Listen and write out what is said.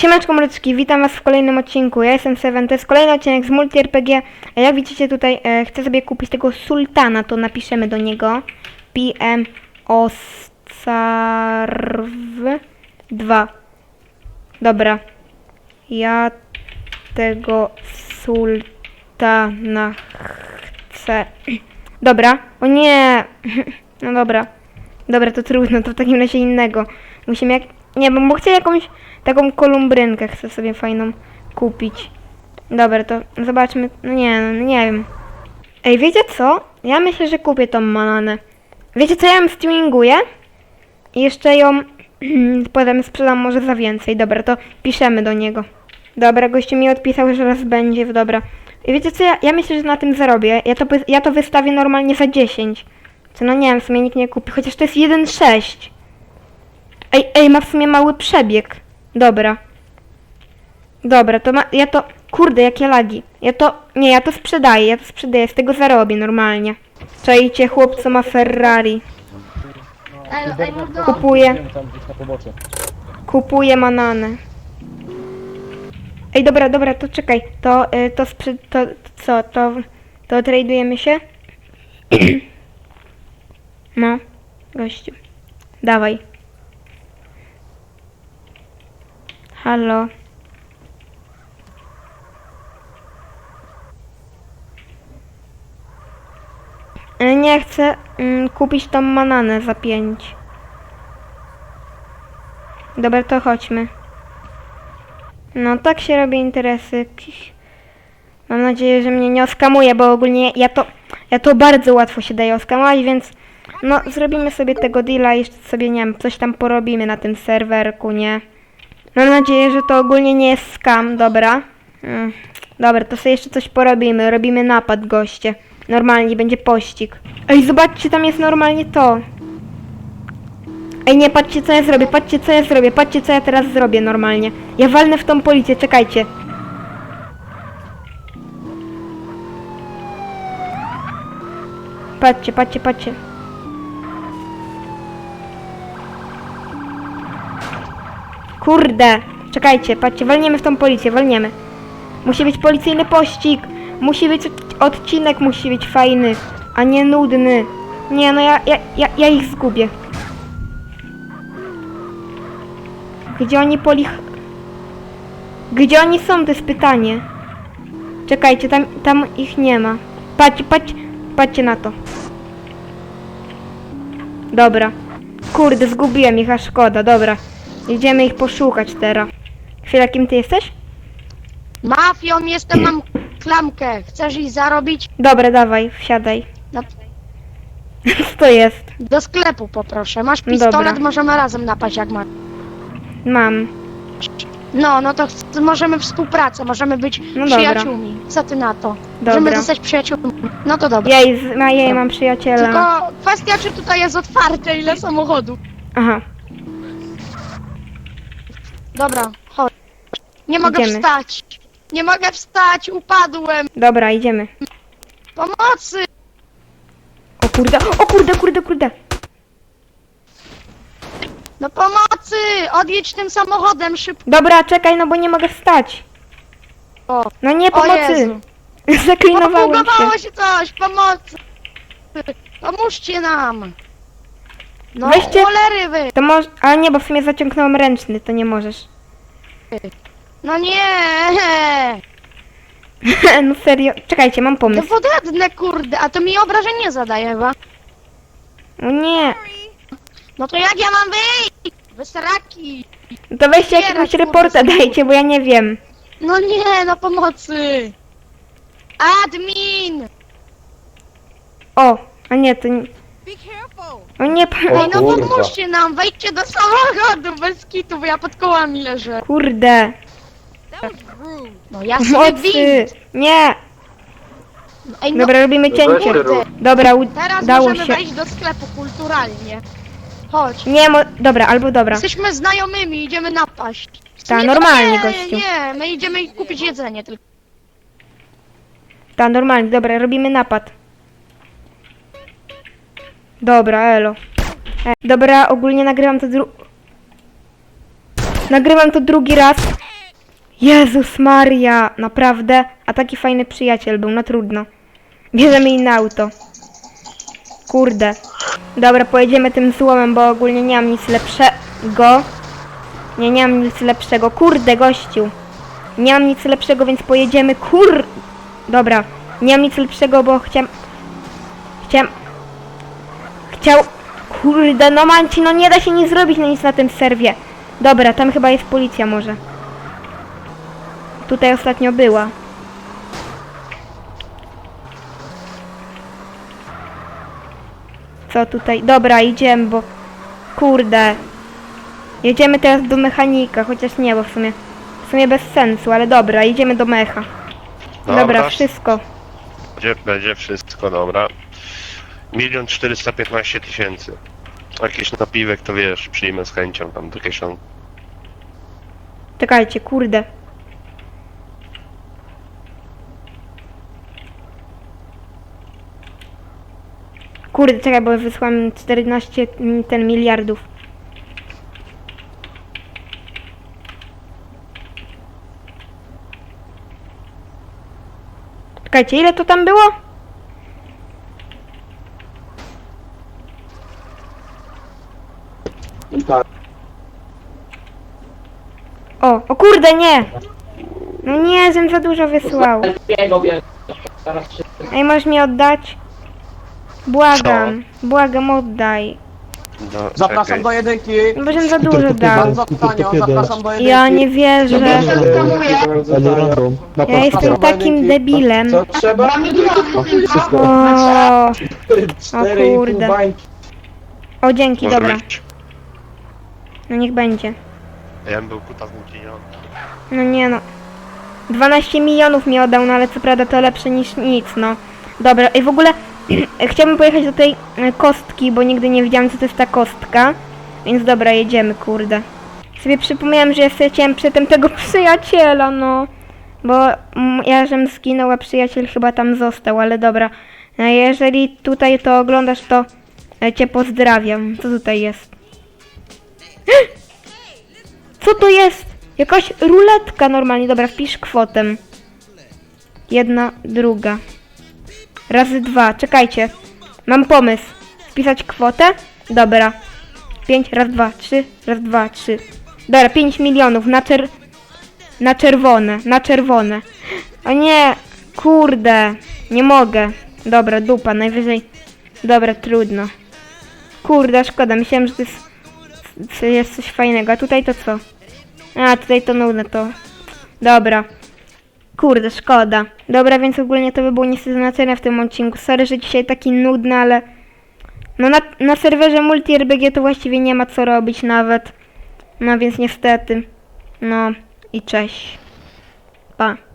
Siemanczko mroczki, witam was w kolejnym odcinku. Ja jestem Seven, to jest kolejny odcinek z Multi RPG. A jak widzicie tutaj, e, chcę sobie kupić tego sultana, to napiszemy do niego. PM Oscarw 2. Dobra. Ja tego sultana chcę. Dobra. O nie. No dobra. Dobra, to trudno, to w takim razie innego. Musimy jak... Nie, bo chcę jakąś taką kolumbrynkę, chcę sobie fajną kupić. Dobra, to zobaczmy. No nie, no nie wiem. Ej, wiecie co? Ja myślę, że kupię tą bananę. Wiecie co, ja ją streaminguję i jeszcze ją potem sprzedam może za więcej. Dobra, to piszemy do niego. Dobra, gościu mi odpisał, że raz będzie, dobra. I wiecie co, ja, ja myślę, że na tym zarobię. Ja to, ja to wystawię normalnie za 10. Co no nie wiem, w sumie nikt nie kupi, chociaż to jest 1,6. Ej, ej, ma w sumie mały przebieg. Dobra. Dobra, to ma, ja to, kurde, jakie lagi. Ja to, nie, ja to sprzedaję, ja to sprzedaję, z tego zarobię normalnie. Czajcie, chłopco ma Ferrari. Ej, ej, mordo, Kupuję, kupuję mananę. Ej, dobra, dobra, to czekaj, to, y, to sprzy, to, to co, to, to tradujemy się? No, gościu. Dawaj. Halo. E, Nie chcę mm, kupić tą mananę za pięć. Dobra, to chodźmy. No, tak się robi interesy. Mam nadzieję, że mnie nie oskamuje, bo ogólnie ja to, ja to bardzo łatwo się daje oskamować, więc no, zrobimy sobie tego deala jeszcze sobie, nie wiem, coś tam porobimy na tym serwerku, nie? Mam nadzieję, że to ogólnie nie jest skam, dobra. Mm. Dobra, to sobie jeszcze coś porobimy. Robimy napad, goście. Normalnie będzie pościg. Ej, zobaczcie, tam jest normalnie to. Ej, nie, patrzcie co ja zrobię, patrzcie co ja zrobię, patrzcie co ja teraz zrobię normalnie. Ja walnę w tą policję, czekajcie. Patrzcie, patrzcie, patrzcie. Kurde, czekajcie, patrzcie, walniemy w tą policję, walniemy. Musi być policyjny pościg, musi być odcinek, musi być fajny, a nie nudny. Nie, no ja, ja, ja, ja ich zgubię. Gdzie oni polich... Gdzie oni są, to jest pytanie. Czekajcie, tam, tam ich nie ma. Patrzcie, patrzcie, patrzcie na to. Dobra. Kurde, zgubiłem ich, a szkoda, dobra. Idziemy ich poszukać teraz. Chwila, kim ty jesteś? mafią jestem, mam klamkę. Chcesz jej zarobić? Dobra, dawaj, wsiadaj. No, Co to jest? do sklepu poproszę. Masz Dobra. pistolet, możemy razem napaść jak masz. Mam. No, no to możemy współpracę, możemy być No dobra. przyjaciółmi. Co ty na to? Dobra. Możemy zostać przyjaciółmi. No to dobra. Jej, z, ma, jej mam przyjaciela. Tylko kwestia, czy tutaj jest otwarte, ile samochodów. Aha, Dobra, chodź. Nie mogę Idziemy. wstać. Nie mogę wstać, upadłem. dobra, idziemy. Pomocy! O kurde, o kurde, kurde, kurde. No pomocy! Odjedź tym samochodem szybko. Dobra, czekaj, no bo nie mogę wstać. No nie, O pomocy. Jezu. Zaklinowałem się. Się coś, pomocy! Pomóżcie nam! No Weźcie- cholery wy! To może, ale nie, bo w sumie zaciągnąłem ręczny, to nie możesz. No nie! no serio, czekajcie, mam To pomysł. podedne kurde, a to mi obrażeń nie zadaje chyba. O nie, No to jak ja mam wyjść? Wysraki! to weźcie Otwierać, jakiegoś kurde, reporta samochód. dajcie, bo ja nie wiem. No nie, no pomocy! Admin! O, a nie, to nie. O nie, O Ej, no kurwa. pomóżcie nam, wejdźcie do samochodu bez kitu, bo ja pod kołami leżę. kurde. No ja sobie Mocy. widzę. Nie. Ej, no Dobra, robimy cięcie. Dobra, u- teraz dało możemy się. wejść do sklepu kulturalnie. Chodź. Nie, mo- dobra, albo dobra. Jesteśmy znajomymi, idziemy napaść. Ta, Nie, normalnie, nie, gościu. Nie, my idziemy kupić jedzenie tylko. Tak, normalnie, dobra, robimy napad. Dobra, elo. E, dobra, ogólnie nagrywam to dru... Nagrywam to drugi raz. Jezus Maria, naprawdę? A taki fajny przyjaciel był, no trudno. Bierzemy inne auto. Kurde. Dobra, pojedziemy tym złomem, bo ogólnie nie mam nic lepszego. Nie, nie mam nic lepszego. Kurde, gościu. Nie mam nic lepszego, więc pojedziemy. Kur... Dobra. Nie mam nic lepszego, bo chciałem... Chciałem... Chciał... Kurde, no manci, no nie da się nic zrobić, no nic na tym serwie. Dobra, tam chyba jest policja może. Tutaj ostatnio była. Co tutaj? Dobra, idziemy, bo... Kurde. Jedziemy teraz do mechanika, chociaż nie, bo w sumie... W sumie bez sensu, ale dobra, idziemy do mecha. Dobra, wszystko. Będzie, będzie wszystko, dobra. Milion czterysta piętnaście tysięcy. Jakiś napiwek to wiesz, przyjmę z chęcią tam do kieszonki. Czekajcie, kurde. Kurde, czekaj, bo wysłałem 14 mi- ten miliardów. Czekajcie, ile to tam było? O, o kurde, nie! No nie, żem za dużo wysłał. Zaraz się... Ej, możesz mi oddać? Błagam, błagam, oddaj. No, Zapraszam do jedynki. No Bo żem za dużo dał. Bardzo tanio, zapraszam do jedynki. Ja nie wierzę. Ja jestem takim debilem. Co trzeba? O, pół kurde. o dzięki, dobra. No niech będzie. Ja bym był kuta złudzeniony. No nie no. 12 milionów mi oddał, no ale co prawda to lepsze niż nic, no. Dobra, i w ogóle chciałbym pojechać do tej e, kostki, bo nigdy nie wiedziałam co to jest ta kostka. Więc dobra, jedziemy, kurde. Sobie przypomniałem, że ja straciłem przedtem tego przyjaciela, no. Bo mm, ja żem zginął, a przyjaciel chyba tam został, ale dobra. E, Jeżeli tutaj to oglądasz, to e, cię pozdrawiam. Co tutaj jest? Co to jest? Jakaś ruletka normalnie. Dobra, wpisz kwotę. Jedna, druga. Razy dwa. Czekajcie. Mam pomysł. Wpisać kwotę? Dobra. Pięć, raz, dwa, trzy, raz, dwa, trzy. Dobra, pięć milionów na czer... Na czerwone, na czerwone. O nie, kurde. Nie mogę. Dobra, dupa, najwyżej. Dobra, trudno. Kurde, szkoda. Myślałem, że to jest, to jest coś fajnego. A tutaj to co? A, tutaj to nudne to. Dobra. Kurde, szkoda. Dobra, więc ogólnie to by było niestety na w tym odcinku. Sorry, że dzisiaj taki nudny, ale... No na, na serwerze multi-RBG to właściwie nie ma co robić nawet. No więc niestety. No i cześć. Pa.